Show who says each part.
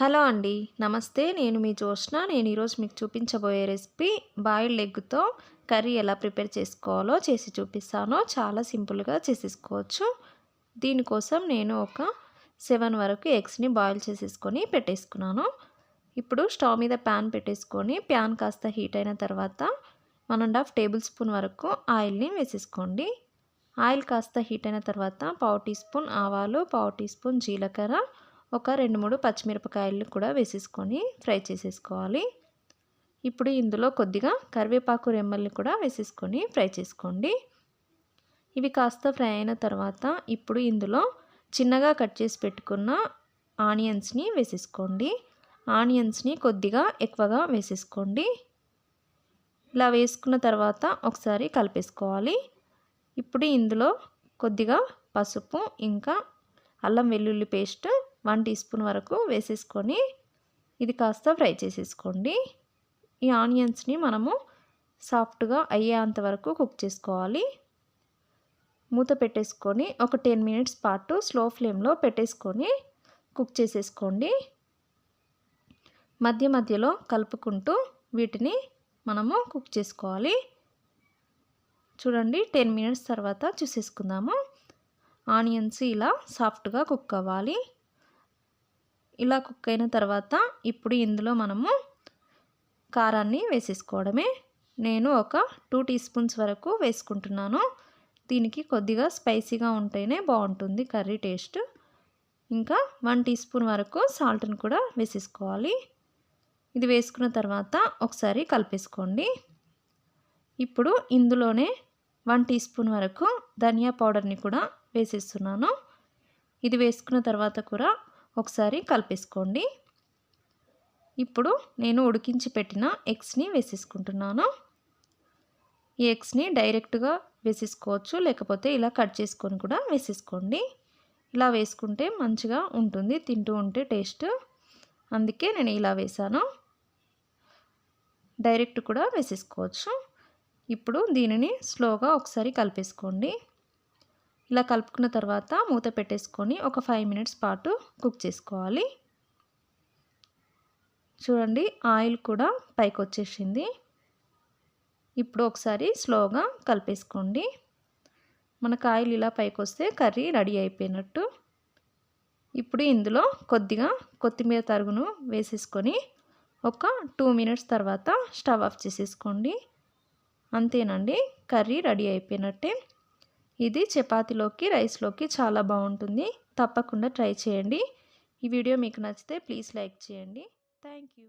Speaker 1: Hello అండి. నమస్తే. నేను మీ జోష్న నేను ఈరోజు మీకు చూపించబోయే రెసిపీ బాయిల్డ్ ఎగ్తో కర్రీ ఎలా ప్రిపేర్ చేసుకోవాలో చేసి చూపిస్తాను. చాలా సింపుల్గా చేసేసుకోవచ్చు. దీనికోసం నేను ఒక సెవెన్ వరకు ఎగ్స్ని బాయిల్ చేసేసుకొని పెట్టేసుకున్నాను. ఇప్పుడు స్టవ్ మీద ప్యాన్ పెట్టేసుకొని ప్యాన్ కాస్త హీట్ అయిన తర్వాత one and half tablespoon వరకు ఆయిల్ని వేసేసుకోండి. ఆయిల్ కాస్త హీట్ అయిన తర్వాత పావు టీ స్పూన్ ఆవాలు పావు టీ స్పూన్ జీలకర్ర ఒక రెండు మూడు పచ్చిమిరపకాయలు కూడా వేసేసుకొని ఫ్రై చేసేసుకోవాలి. ఇప్పుడు ఇందులో కొద్దిగా కరివేపాకు రెమ్మల్ని కూడా వేసేసుకొని ఫ్రై చేసుకోండి. ఇవి కాస్త ఫ్రై అయిన తర్వాత ఇప్పుడు ఇందులో చిన్నగా కట్ చేసి పెట్టుకున్న ఆనియన్స్ని వేసేసుకోండి. ఆనియన్స్ని కొద్దిగా ఎక్కువగా వేసేసుకోండి. ఇలా వేసుకున్న తర్వాత ఒకసారి కలిపేసుకోవాలి. ఇప్పుడు ఇందులో కొద్దిగా పసుపు ఇంకా అల్లం వెల్లుల్లి పేస్ట్ వన్ టీ స్పూన్ వరకు వేసేసుకొని ఇది కాస్త ఫ్రై చేసేసుకోండి. ఈ ఆనియన్స్ని మనము సాఫ్ట్గా అయ్యేంత వరకు కుక్ చేసుకోవాలి. మూత పెట్టేసుకొని ఒక టెన్ మినిట్స్ పాటు స్లో ఫ్లేమ్లో పెట్టేసుకొని కుక్ చేసేసుకోండి. మధ్య మధ్యలో కలుపుకుంటూ వీటిని మనము కుక్ చేసుకోవాలి. చూడండి టెన్ మినిట్స్ తర్వాత చూసేసుకుందాము. ఆనియన్స్ ఇలా సాఫ్ట్గా కుక్ అవ్వాలి. ఇలా కుక్ అయిన తర్వాత ఇప్పుడు ఇందులో మనము కారాన్ని వేసేసుకోవడమే. నేను ఒక టూ టీ స్పూన్స్ వరకు వేసుకుంటున్నాను. దీనికి కొద్దిగా స్పైసీగా ఉంటేనే బాగుంటుంది కర్రీ టేస్ట్. ఇంకా వన్ టీ స్పూన్ వరకు సాల్ట్ని కూడా వేసేసుకోవాలి. ఇది వేసుకున్న తర్వాత ఒకసారి కలిపేసుకోండి. ఇప్పుడు ఇందులోనే వన్ టీ స్పూన్ వరకు ధనియా పౌడర్ని కూడా వేసేస్తున్నాను. ఇది వేసుకున్న తర్వాత కూడా ఒకసారి కలిపేసుకోండి. ఇప్పుడు నేను ఉడికించి పెట్టిన ఎగ్స్ని వేసేసుకుంటున్నాను. ఈ ఎగ్స్ని డైరెక్ట్గా వేసేసుకోవచ్చు లేకపోతే ఇలా కట్ చేసుకొని కూడా వేసేసుకోండి. ఇలా వేసుకుంటే మంచిగా ఉంటుంది తింటూ ఉంటే టేస్ట్. అందుకే నేను ఇలా వేసాను. డైరెక్ట్ కూడా వేసేసుకోవచ్చు. ఇప్పుడు దీనిని స్లోగా ఒకసారి కలిపేసుకోండి. ఇలా కలుపుకున్న తర్వాత మూత పెట్టేసుకొని ఒక ఫైవ్ మినిట్స్ పాటు కుక్ చేసుకోవాలి. చూడండి ఆయిల్ కూడా పైకి వచ్చేసింది. ఇప్పుడు ఒకసారి స్లోగా కలిపేసుకోండి. మనకు ఆయిల్ ఇలా పైకి వస్తే కర్రీ రెడీ అయిపోయినట్టు. ఇప్పుడు ఇందులో కొద్దిగా కొత్తిమీర తరుగును వేసేసుకొని ఒక టూ మినిట్స్ తర్వాత స్టవ్ ఆఫ్ చేసేసుకోండి. అంతేనండి కర్రీ రెడీ అయిపోయినట్టే. ఇది చపాతీలోకి రైస్లోకి చాలా బాగుంటుంది. తప్పకుండా ట్రై చేయండి. ఈ వీడియో మీకు నచ్చితే ప్లీజ్ లైక్ చేయండి. Thank you.